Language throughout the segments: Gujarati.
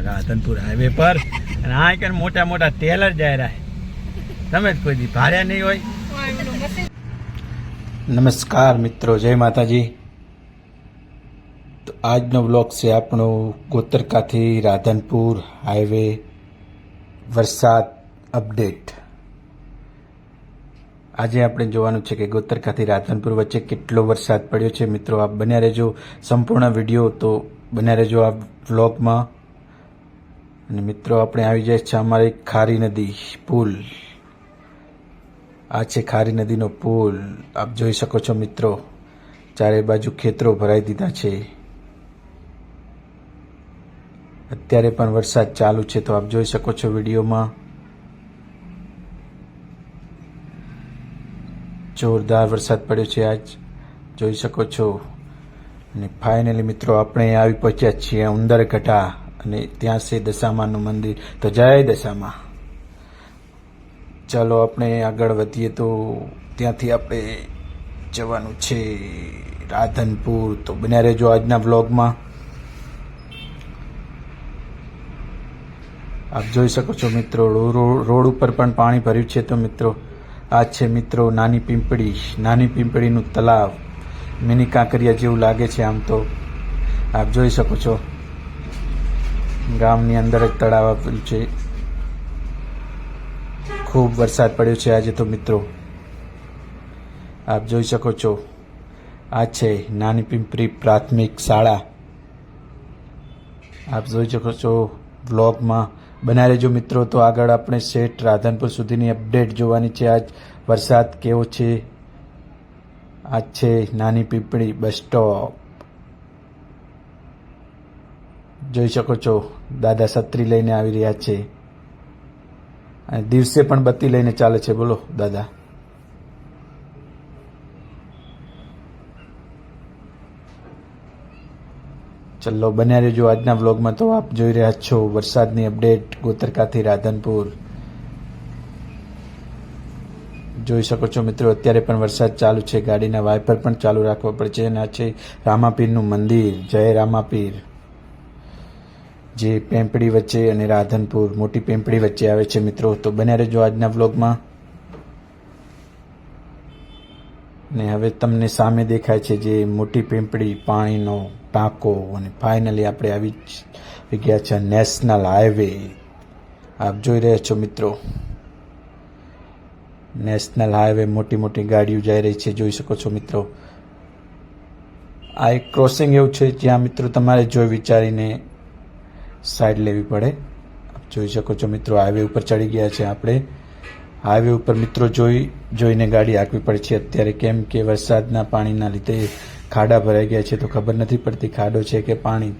રાધનપુર હાઈવે પર. અને આ કે મોટા મોટા ટેલર જાય રહ્યા તમે જ કોઈ દી નહીં હોય. નમસ્કાર મિત્રો, જય માતાજી. તો આજનો બ્લોગ છે આપણો ગોતરકાથી રાધનપુર હાઈવે વરસાદ અપડેટ આજે આપણે જોવાનું છે કે ગોતરકાથી રાધનપુર વચ્ચે કેટલો વરસાદ પડ્યો છે. મિત્રો, આપ બન્યા રહેજો. સંપૂર્ણ વીડિયો તો બન્યા રહેજો આ વ્લોગમાં અને મિત્રો, આપણે આવી જાય છે અમારી ખારી નદી, પુલ. આ છે ખારી નદીનો પુલ. આપ જોઈ શકો છો મિત્રો, ચારે બાજુ ખેતરો ભરાઈ દીધા છે. અત્યારે પણ વરસાદ ચાલુ છે, તો આપ જોઈ શકો છો વિડીયોમાં. જોરદાર વરસાદ પડ્યો છે આજ. જોઈ શકો છો. અને ફાઇનલી મિત્રો, આપણે આવી પહોંચ્યા છીએ ઉંદરગઢા અને ત્યાં છે દશામાનું મંદિર. તો જય દશામાં. ચાલો આપણે આગળ વધીએ તો ત્યાંથી આપણે જવાનું છે રાધનપુર. તો બન્યા રહેજો આજના વ્લોગમાં. આપ જોઈ શકો છો મિત્રો રોડ ઉપર પણ પાણી ભર્યું છે તો મિત્રો. આ છે મિત્રો નાની પીંપળી, નાની પીંપળીનું તલાવ મિની કાંકરિયા જેવું લાગે છે આમ તો. આપ જોઈ શકો છો. ગામની અંદર જ તળાવ આપેલું છે. ખૂબ વરસાદ પડ્યો છે આજે તો મિત્રો. આપ જોઈ શકો છો. આ છે નાની પિંપરી પ્રાથમિક શાળા. આપ જોઈ શકો છો બ્લોગમાં બનાવી રહેજો મિત્રો તો આગળ આપણે શેઠ રાધનપુર સુધીની અપડેટ જોવાની છે. આજ વરસાદ કેવો છે? આ છે નાની પીપળી બસ સ્ટોપ. જોઈ શકો છો, દાદા છત્રી લઈને આવી રહ્યા છે. અને દિવસે પણ બત્તી લઈને ચાલે છે, બોલો, દાદા. ચલો, બન્યા રહેજો આજના વ્લોગમાં તો આપ જોઈ રહ્યા છો, વરસાદની અપડેટ, ગોતરકાથી રાધનપુર. જોઈ શકો છો મિત્રો, અત્યારે પણ વરસાદ ચાલુ છે, ગાડીના વાઇપર પણ ચાલુ રાખવા પડશે એના છે રામાપીરનું મંદિર. જય રામાપીર. જે પેમ્પડી વચ્ચે અને રાધનપુર, મોટી પેમ્પડી વચ્ચે આવે છે મિત્રો. તો બન્યા રહેજો આજના વ્લોગમાં. ને હવે તમને સામે દેખાય છે જે મોટી પેમ્પડી પાણીનો ટાંકો અને ફાઇનલી આપણે આવી જ ગયા છે નેશનલ હાઈવે આપ જોઈ રહ્યા છો મિત્રો. નેશનલ હાઈવે મોટી મોટી ગાડીઓ જઈ રહી છે, જોઈ શકો છો મિત્રો. આ એક ક્રોસિંગ એવું છે જ્યાં મિત્રો તમારે જોઈ વિચારીને સાઈડ લેવી પડે. આપ જોઈ શકો છો મિત્રો, હાઈવે ઉપર ચડી ગયા છે આપણે. હાઈવે ઉપર મિત્રો જોઈ, જોઈને ગાડી આંકવી પડે છે. અત્યારે કેમ કે વરસાદના પાણીના લીધે ખાડા ભરાઈ ગયા છે તો ખબર નથી પડતી ખાડો છે કે પાણી.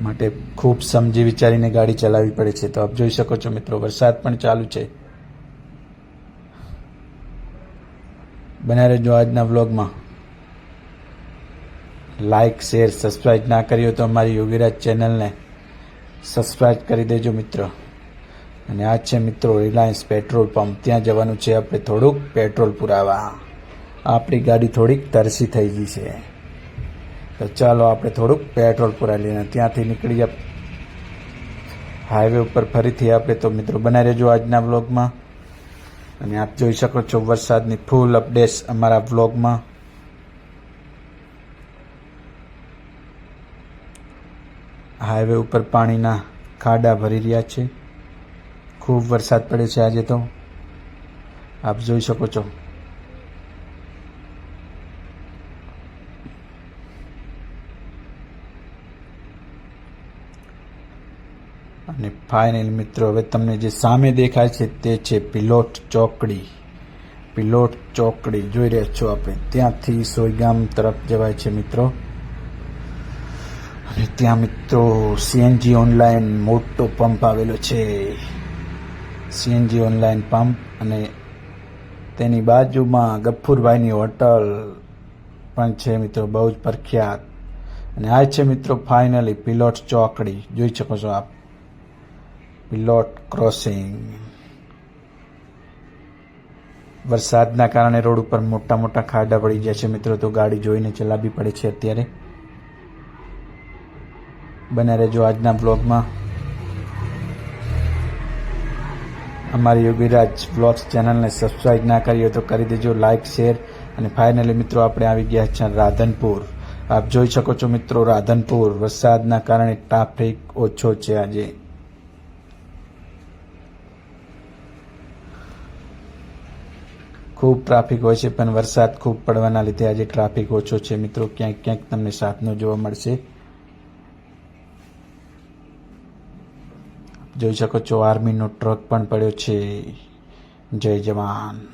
માટે ખૂબ સમજી વિચારીને ગાડી ચલાવવી પડે છે. તો આપ જોઈ શકો છો મિત્રો, વરસાદ પણ ચાલુ છે. બના રહેજો આજના વ્લોગમાં લાઈક શેર સબસ્ક્રાઈબ ના કર્યો તો અમારી યોગીરાજ ચેનલને સબસ્ક્રાઇબ કરી દેજો મિત્રો. અને આ છે મિત્રો રિલાયન્સ પેટ્રોલ પંપ ત્યાં જવાનું છે આપણે થોડુંક પેટ્રોલ પુરાવા. આપણી ગાડી થોડીક તરસી થઈ ગઈ છે. તો ચાલો આપણે થોડુંક પેટ્રોલ પુરાવી લઈએ. ત્યાંથી નીકળી હાઈવે ઉપર ફરીથી આપણે તો મિત્રો બનાવી રહેજો આજના વ્લોગમાં અને આપ જોઈ શકો છો વરસાદની ફૂલ અપડેટ્સ અમારા વ્લોગમાં હાઈવે ઉપર પાણીના ખાડા ભરી રહ્યા છે. ખૂબ વરસાદ પડ્યો છે આજે તો. આપ જોઈ શકો છો. અને ફાઇનલ મિત્રો, હવે તમને જે સામે દેખાય છે તે છે પિલોટ ચોકડી. પિલોટ ચોકડી, જોઈ રહ્યા છો આપણે. ત્યાંથી સોયગામ તરફ જવાય છે મિત્રો. ત્યાં મિત્રો સીએનજી ઓનલાઈન મોટો પંપ આવેલો છે. સીએનજી ઓનલાઈન પંપ અને તેની બાજુમાં ગફ્ફુરભાઈની હોટલ પણ છે મિત્રો, બહુ જ પ્રખ્યાત. અને આ છે મિત્રો ફાઇનલી પિલોટ ચોકડી. જોઈ શકો છો આપ. પિલોટ ક્રોસિંગ વરસાદના કારણે રોડ ઉપર મોટા મોટા ખાડા પડી ગયા છે મિત્રો, તો ગાડી જોઈને ચલાવવી પડે છે અત્યારે. બને રહેજો આજના બ્લોગમાં. અમારી યોગીરાજ બ્લોગ્સ ચેનલને સબસ્ક્રાઈબ ના કરી હોય તો કરી દેજો લાઇક શેર અને ફાઇનલી મિત્રો આપણે આવી ગયા છે રાધનપુર. આપ જોઈ શકો છો મિત્રો રાધનપુર, વરસાદના કારણે ટ્રાફિક ઓછો છે આજે. ખૂબ ટ્રાફિક હોય છે, પણ વરસાદ ખૂબ પડવાના લીધે આજે ટ્રાફિક ઓછો છે. મિત્રો, ક્યાંક ક્યાંક તમને સાતનો જોવા મળશે. જોઈ શકો છો, આર્મીનો ટ્રક પણ પડ્યો છે. જય જવાન.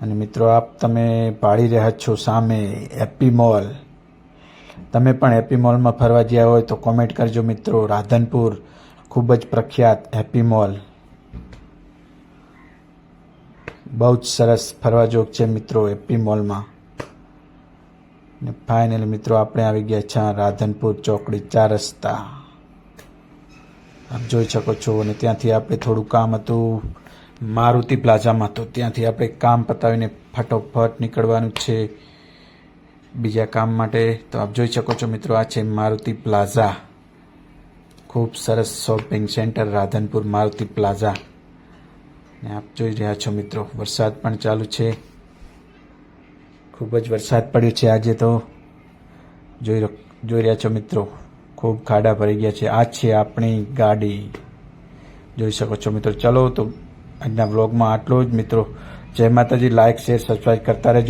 અને મિત્રો, આપ તમે ભાળી રહ્યા છો સામે એપી મોલ. તમે પણ હેપી મોલમાં ફરવા ગયા હોય તો કોમેન્ટ કરજો મિત્રો. રાધનપુર ખૂબ જ પ્રખ્યાત હેપી મોલ. બહુ જ સરસ ફરવા જોગ છે મિત્રો હેપી મોલમાં. ફાઇનલી મિત્રો, આપણે આવી ગયા છે રાધનપુર ચોકડી ચાર રસ્તા. આપ જોઈ શકો છો અને ત્યાંથી આપણે થોડું કામ હતું મારુતિ પ્લાઝામાં તો ત્યાંથી આપણે કામ પતાવીને ફટોફટ નીકળવાનું છે બીજા કામ માટે. તો આપ જોઈ શકો છો મિત્રો, આ છે મારુતિ પ્લાઝા. ખૂબ સરસ shopping centre Radhanpur Maruti plaza. ને આપ જોઈ રહ્યા છો મિત્રો, વરસાદ પણ ચાલુ છે. ખૂબ જ વરસાદ પડ્યો છે આજે તો. જોઈ જોઈ રહ્યા છો મિત્રો ખૂબ ખાડા ભરી ગયા છે. આ છે આપણી ગાડી. જોઈ શકો છો મિત્રો. ચલો તો આજના બ્લોગમાં આટલો જ મિત્રો. જય માતાજી. લાઈક શેર સબસ્ક્રાઈબ કરતા રહેજો.